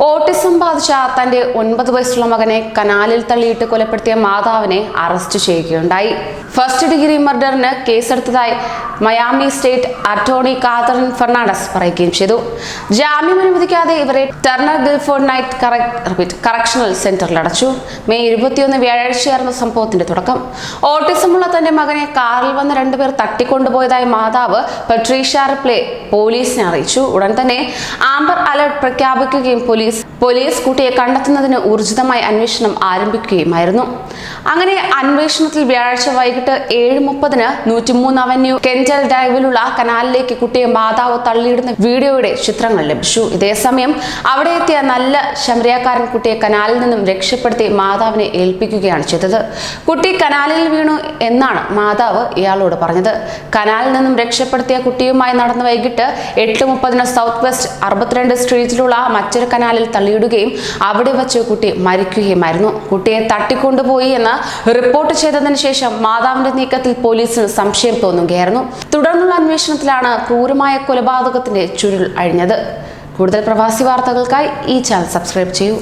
Autism ബാധിച്ച തന്റെ ഒൻപത് വയസ്സുള്ള മകനെ കനാലിൽ തള്ളിയിട്ട് കൊലപ്പെടുത്തിയ മാതാവിനെ അറസ്റ്റ് ചെയ്യുകയുണ്ടായി. ഫസ്റ്റ് ഡിഗ്രി മർഡറിന് കേസെടുത്തതായി Miami state attorney Katherine Fernandez പറയുകയും ചെയ്തു. ജാമ്യം അനുവദിക്കാതെ ഇവരെ Turner Guilford Knight repeat correctional സെന്ററിൽ അടച്ചു. മെയ് ഇരുപത്തിയൊന്ന് വ്യാഴാഴ്ചയായിരുന്നു സംഭവത്തിന്റെ തുടക്കം. ഓട്ടിസമുള്ള തന്റെ മകനെ കാറിൽ വന്ന രണ്ടുപേർ തട്ടിക്കൊണ്ടുപോയതായി മാതാവ് പട്രീഷ റിപ്ലേ പോലീസിനെ അറിയിച്ചു. ഉടൻ തന്നെ ആംബർ അലർട്ട് പ്രഖ്യാപിക്കുകയും പോലീസ് പോലീസ്. പോലീസ് കുട്ടിയെ കണ്ടെത്തുന്നതിന് ഊർജിതമായി അന്വേഷണം ആരംഭിക്കുകയുമായിരുന്നു. അങ്ങനെ അന്വേഷണത്തിൽ വ്യാഴാഴ്ച വൈകിട്ട് ഏഴ് മുപ്പതിന് നൂറ്റിമൂന്ന് അവന്യൂ കെഞ്ചൽ ഡ്രൈവിലുള്ള കനാലിലേക്ക് കുട്ടിയെ മാതാവ് തള്ളിയിടുന്ന വീഡിയോയുടെ ചിത്രങ്ങൾ ലഭിച്ചു. ഇതേസമയം അവിടെ എത്തിയ നല്ല ശമരിയാക്കാരൻ കുട്ടിയെ കനാലിൽ നിന്നും രക്ഷപ്പെടുത്തി മാതാവിനെ ഏൽപ്പിക്കുകയാണ് ചെയ്തത്. കുട്ടി കനാലിൽ വീണു എന്നാണ് മാതാവ് ഇയാളോട് പറഞ്ഞത്. കനാലിൽ നിന്നും രക്ഷപ്പെടുത്തിയ കുട്ടിയുമായി നടന്ന വൈകിട്ട് എട്ട് മുപ്പതിന് സൗത്ത് വെസ്റ്റ് അറുപത്തിരണ്ട് സ്ട്രീറ്റിലുള്ള മറ്റൊരു കനാലിൽ തള്ളിയിടുകയും അവിടെ വച്ച് കുട്ടി മരിക്കുകയുമായിരുന്നു. കുട്ടിയെ തട്ടിക്കൊണ്ടുപോയി എന്ന് റിപ്പോർട്ട് ചെയ്തതിനു ശേഷം മാതാവിന്റെ നീക്കത്തിൽ പോലീസിന് സംശയം തോന്നുകയായിരുന്നു. തുടർന്നുള്ള അന്വേഷണത്തിലാണ് ക്രൂരമായ കൊലപാതകത്തിന്റെ ചുരുൾ അഴിഞ്ഞത്. കൂടുതൽ പ്രവാസി വാർത്തകൾക്കായി ഈ ചാനൽ സബ്സ്ക്രൈബ് ചെയ്യൂ.